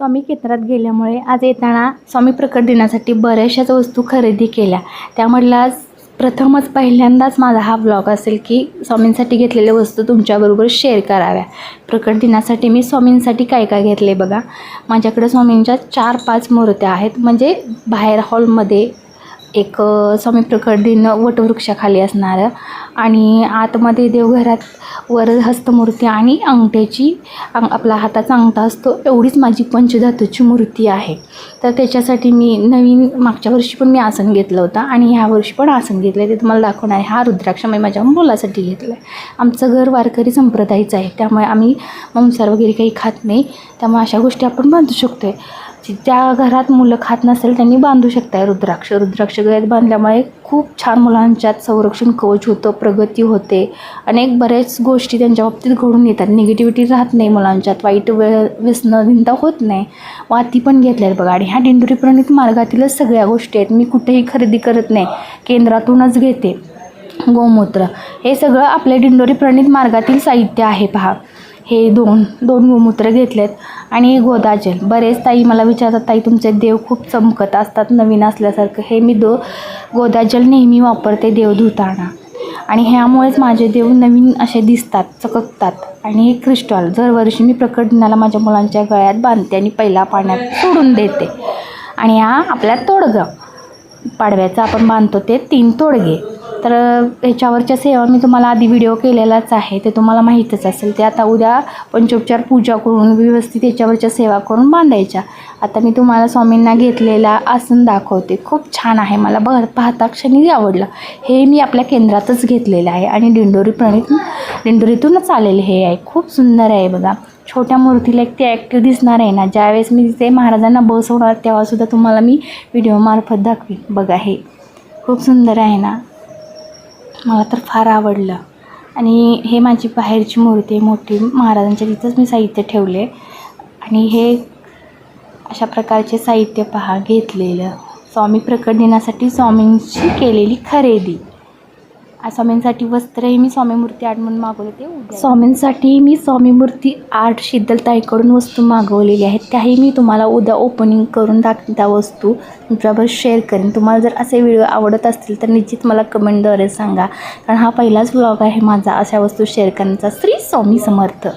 स्वामी केंद्रात गेल्यामुळे आज येताना स्वामी प्रकट दिनासाठी बऱ्याचशाच वस्तू खरेदी केल्या. त्यामधला प्रथमच पहिल्यांदाच माझा हा ब्लॉग असेल की स्वामींसाठी घेतलेल्या वस्तू तुमच्याबरोबर शेअर कराव्या. प्रकट दिनासाठी मी स्वामींसाठी काय काय घेतले बघा. माझ्याकडे स्वामींच्या चार पाच मूर्त्या आहेत. म्हणजे बाहेर हॉलमध्ये एक स्वामी प्रकट वटवृक्षाखाली असणारं. आणि आतमध्ये देवघरात वर हस्तमूर्ती आणि अंगठ्याची अंग आपला हाताचा अंगठा असतो एवढीच माझी पंचधातूची मूर्ती आहे. तर त्याच्यासाठी मी नवीन मागच्या वर्षी पण मी आसन घेतलं होतं आणि ह्या वर्षी पण आसन घेतलं आहे ते तुम्हाला दाखवणार आहे. हा रुद्राक्ष मी माझ्या मुलासाठी घेतला आहे आमचं घर वारकरी संप्रदायचं आहे. त्यामुळे आम्ही मंसार वगैरे काही खात नाही. त्यामुळे अशा गोष्टी आपण बांधू शकतो आहे ज्या घरात मुलं खात नसेल त्यांनी बांधू शकताय रुद्राक्ष. रुद्राक्ष गळ्यात बांधल्यामुळे खूप छान मुलांच्यात संरक्षण कवच होतं प्रगती होते. अनेक बऱ्याच गोष्टी त्यांच्या बाबतीत घडून येतात. निगेटिव्हिटी राहत नाही मुलांच्यात. वाईट वेळ व्यसनं भिंता होत नाही. वाती पण घेतल्या आहेत बघा. आणि ह्या दिंडोरी प्रणित मार्गातीलच सगळ्या गोष्टी आहेत. मी कुठेही खरेदी करत नाही. केंद्रातूनच घेते. गोमूत्र. हे सगळं आपल्या दिंडोरी प्रणित मार्गातील साहित्य आहे. पहा. हे दोन दोन गोमूत्र घेतलेत. आणि हो, गोदाजल बरेच ताई मला विचारतात ताई तुमचे देव खूप चमकत असतात नवीन असल्यासारखं. हे मी दो हो, गोदाजल नेहमी वापरते देव धुताना आणि ह्यामुळेच माझे देव नवीन असे दिसतात चककतात. आणि हे क्रिस्टॉल दरवर्षी मी प्रकट दिनाला माझ्या मुलांच्या गळ्यात बांधते आणि पहिला पाण्यात सोडून देते. आणि हा आपल्या तोडगं. पाडव्याचं आपण बांधतो ते तीन तोडगे. तर ह्याच्यावरच्या सेवा मी तुम्हाला आधी व्हिडिओ केलेलाच आहे. ते तुम्हाला माहीतच असेल. ते आता उद्या पंचोपचार पूजा करून व्यवस्थित ह्याच्यावरच्या सेवा करून बांधायच्या. आता मी तुम्हाला स्वामींना घेतलेला आसन दाखवते. खूप छान आहे. मला बघ पाहता क्षणी आवडलं. हे मी आपल्या केंद्रातच घेतलेलं आहे. आणि दिंडोरी प्रणित दिंडोरीतूनच आलेले हे आहे. खूप सुंदर आहे बघा. छोट्या मूर्तीला एक ते ॲक्टिव्ह दिसणार आहे ना. ज्यावेळेस मी ते महाराजांना बसवणार तेव्हासुद्धा तुम्हाला मी व्हिडिओमार्फत दाखवी बघा हे. खूप सुंदर आहे ना. मला तर फार आवडलं. आणि हे माझी बाहेरची मूर्ती आहे मोठी महाराजांच्या तिथंच मी साहित्य ठेवले. आणि हे अशा प्रकारचे साहित्य पहा घेतलेलं. स्वामी प्रकट दिनासाठी स्वामींची केलेली खरेदी. स्वामींसाठी वस्त्रही मी स्वामी मूर्ती आर्ट म्हणून मागवले ते स्वामींसाठी मी स्वामी मूर्ती आर्ट शीतलताईकडून वस्तू मागवलेली आहेत. त्याही मी तुम्हाला उद्या ओपनिंग करून दाख त्या वस्तू. तुमच्याबरोबर शेअर करेन. तुम्हाला जर असे व्हिडिओ आवडत असतील तर निश्चित मला कमेंटद्वारे सांगा. कारण हा पहिलाच व्लॉग आहे माझा. अशा वस्तू शेअर करण्याचा श्री स्वामी समर्थ.